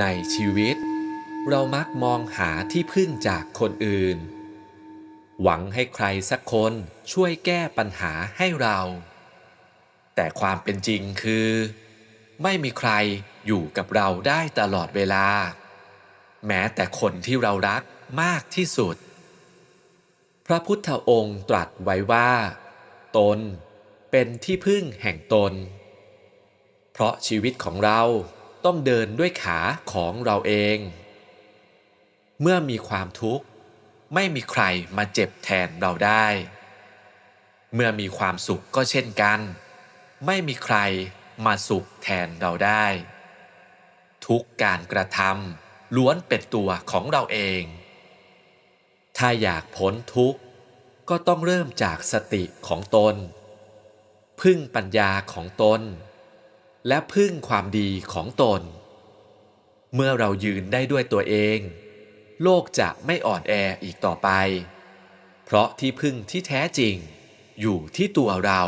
ในชีวิต เรามักมองหาที่พึ่งจากคนอื่น หวังให้ใครสักคนช่วยแก้ปัญหาให้เรา แต่ความเป็นจริงคือ ไม่มีใครอยู่กับเราได้ตลอดเวลา แม้แต่คนที่เรารักมากที่สุด พระพุทธองค์ตรัสไว้ว่า ตนเป็นที่พึ่งแห่งตน เพราะชีวิตของเรา ต้องเดินด้วยขาของเราเอง เมื่อมีความทุกข์ ไม่มีใครมาเจ็บแทนเราได้ เมื่อมีความสุขก็เช่นกัน ไม่มีใครมาสุขแทนเราได้ ทุกการกระทำล้วนเป็นตัวของเราเอง ถ้าอยากพ้นทุกข์ ก็ต้องเริ่มจากสติของตน พึ่งปัญญาของตน และพึ่งความดีของตน เมื่อเรายืนได้ด้วยตัวเอง โลกจะไม่อ่อนแออีกต่อไป เพราะที่พึ่งที่แท้จริงอยู่ที่ตัวเรา